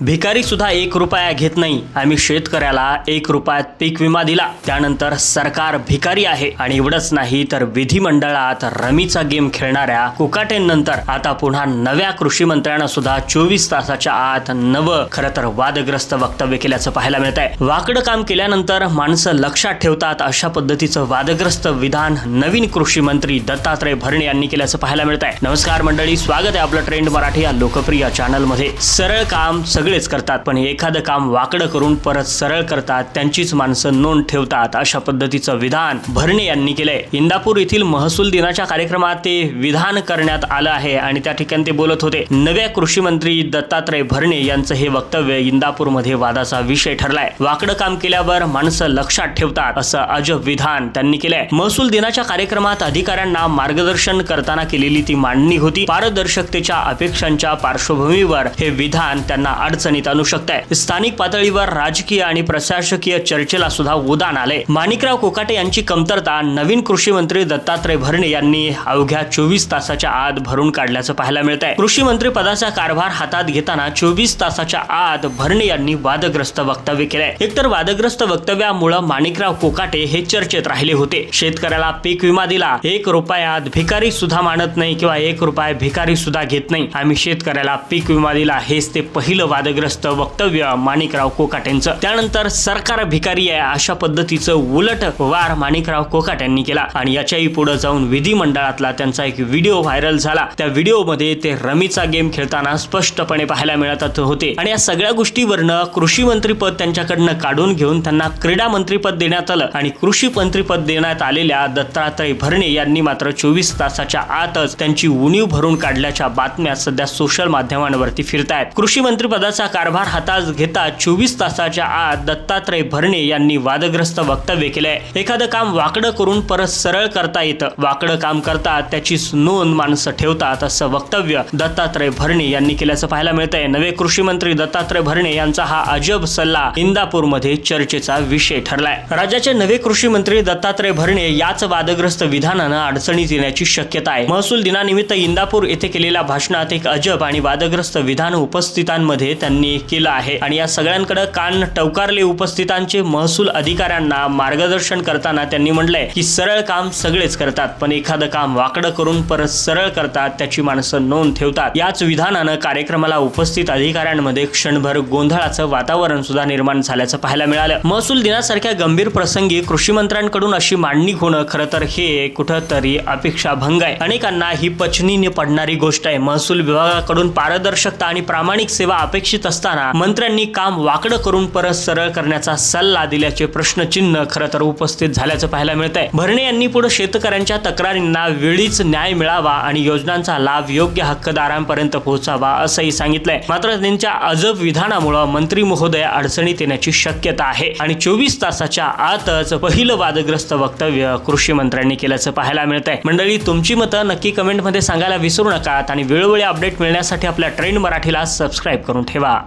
भिकारी सुद्धा एक रुपया घेत नाही. आम्ही शेतकऱ्याला एक रुपयात पीक विमा दिला. त्यानंतर सरकार भिकारी आहे आणि एवढंच नाही तर विधिमंडळात रमीचा गेम खेळणाऱ्या कुकाटेंनंतर आता पुन्हा नव्या कृषी मंत्र्यांना सुद्धा चोवीस तासाच्या आत नवं खरं तर वादग्रस्त वक्तव्य केल्याचं पाहायला मिळत आहे वाकडं काम केल्यानंतर माणसं लक्षात ठेवतात अशा पद्धतीचं वादग्रस्त विधान नवीन कृषी मंत्री दत्तात्रय भरणे यांनी केल्याचं पाहायला मिळत आहे नमस्कार मंडळी स्वागत आहे आपलं ट्रेंड मराठी या लोकप्रिय चॅनलमध्ये सरळ काम सगळं सगळेच करतात पण एखादं काम वाकडं करून परत सरळ करतात त्यांचीच माणसं नोंद ठेवतात अशा पद्धतीचं विधान भरणे यांनी केलंय. इंदापूर येथील महसूल दिनाच्या कार्यक्रमात ते विधान करण्यात आलं आहे आणि त्या ठिकाणी ते बोलत होते. नव्या कृषी मंत्री दत्तात्रय भरणे यांचं हे वक्तव्य इंदापूरमध्ये वादाचा विषय ठरलाय. वाकडं काम केल्यावर माणसं लक्षात ठेवतात असं अजब विधान त्यांनी केलंय. महसूल दिनाच्या कार्यक्रमात अधिकाऱ्यांना मार्गदर्शन करताना केलेली ती मांडणी होती. पारदर्शकतेच्या अपेक्षांच्या पार्श्वभूमीवर हे विधान त्यांना अडचणीत आणू शकतंय. स्थानिक पातळीवर राजकीय आणि प्रशासकीय चर्चेला सुद्धा उदान आले माणिकराव कोकाटे यांची कमतरता नवीन कृषी मंत्री दत्तात्रय भरणे यांनी अवघ्या चोवीस तासाच्या आत भरून काढल्याचं पाहायला मिळत आहे कृषी मंत्री पदाचा कारभार हातात घेताना चोवीस तासाच्या आत भरणे यांनी वादग्रस्त वक्तव्य केलंय. एकतर वादग्रस्त वक्तव्यामुळं माणिकराव कोकाटे हे चर्चेत राहिले होते. शेतकऱ्याला पीक विमा दिला. एक रुपयात भिकारी सुद्धा मानत नाही किंवा एक रुपया भिकारी सुद्धा घेत नाही. आम्ही शेतकऱ्याला पीक विमा दिला. हेच ते पहिलं वाद वादग्रस्त वक्तव्य माणिकराव कोकाटेंचं. त्यानंतर सरकार भिकारी आहे अशा पद्धतीचं उलट वार माणिकराव कोकाट यांनी केला. आणि याच्याही पुढे जाऊन विधिमंडळातला त्यांचा एक व्हिडिओ व्हायरल झाला. त्या व्हिडिओमध्ये ते रमीचा गेम खेळताना स्पष्टपणे पाहायला मिळत होते. आणि या सगळ्या गोष्टीवरनं कृषी मंत्रीपद त्यांच्याकडनं काढून घेऊन त्यांना क्रीडा मंत्रीपद देण्यात आलं. आणि कृषी मंत्रीपद देण्यात आलेल्या दत्तात्रय भरणे यांनी मात्र चोवीस तासाच्या आतच त्यांची उणीव भरून काढल्याच्या बातम्या सध्या सोशल माध्यमांवरती फिरतायत. कृषी मंत्रीपदाचा कारभार हातात घेता चोवीस तासाच्या आत दत्तात्रय भरणे यांनी वादग्रस्त वक्तव्य केलंय. एखादं काम वाकडं करून परत सरळ करता येतं. वाकडं काम करतात त्याची नोंद माणसं ठेवतात असं वक्तव्य दत्तात्रय भरणे यांनी केल्याचं पाहायला मिळतंय. नवे कृषी मंत्री दत्तात्रय भरणे यांचा हा अजब सल्ला इंदापूरमध्ये चर्चेचा विषय ठरलाय. राज्याचे नवे कृषी मंत्री दत्तात्रय भरणे याच वादग्रस्त विधानानं अडचणीत येण्याची शक्यता आहे. महसूल दिनानिमित्त इंदापूर येथे केलेल्या भाषणात एक अजब आणि वादग्रस्त विधान उपस्थितांमध्ये त्यांनी केलं आहे. आणि या सगळ्यांकडे कान टवकारले उपस्थितांचे महसूल अधिकाऱ्यांना मार्गदर्शन करताना त्यांनी म्हटलंय की सरळ काम सगळेच करतात पण एखादं काम वाकडं करून परत सरळ करतात त्याची माणसं नोंद ठेवतात. याच विधानानं कार्यक्रमाला उपस्थित अधिकाऱ्यांमध्ये क्षणभर गोंधळाचं वातावरण सुद्धा निर्माण झाल्याचं पाहायला मिळालं. महसूल दिनासारख्या गंभीर प्रसंगी कृषी मंत्र्यांकडून अशी मांडणी होणं खरं तर हे कुठंतरी अपेक्षा भंग आहे. अनेकांना ही पचनीने पडणारी गोष्ट आहे. महसूल विभागाकडून पारदर्शकता आणि प्रामाणिक सेवा अपेक्षा अपेक्षित असताना मंत्र्यांनी काम वाकडं करून परत सरळ करण्याचा सल्ला दिल्याचे प्रश्नचिन्ह खरं तर उपस्थित झाल्याचं पाहायला मिळत आहे भरणे यांनी पुढे शेतकऱ्यांच्या तक्रारींना वेळीच न्याय मिळावा आणि योजनांचा लाभ योग्य हक्कदारांपर्यंत पोहोचावा असंही सांगितलंय. मात्र त्यांच्या अजब विधानामुळे मंत्री महोदय अडचणीत येण्याची शक्यता आहे आणि चोवीस तासाच्या आतच पहिलं वादग्रस्त वक्तव्य कृषी मंत्र्यांनी केल्याचं पाहायला मिळत आहे मंडळी तुमची मतं नक्की कमेंटमध्ये सांगायला विसरू नका आणि वेळोवेळी अपडेट मिळण्यासाठी आपल्या ट्रेंड मराठीला सबस्क्राईब करून ठेवा. では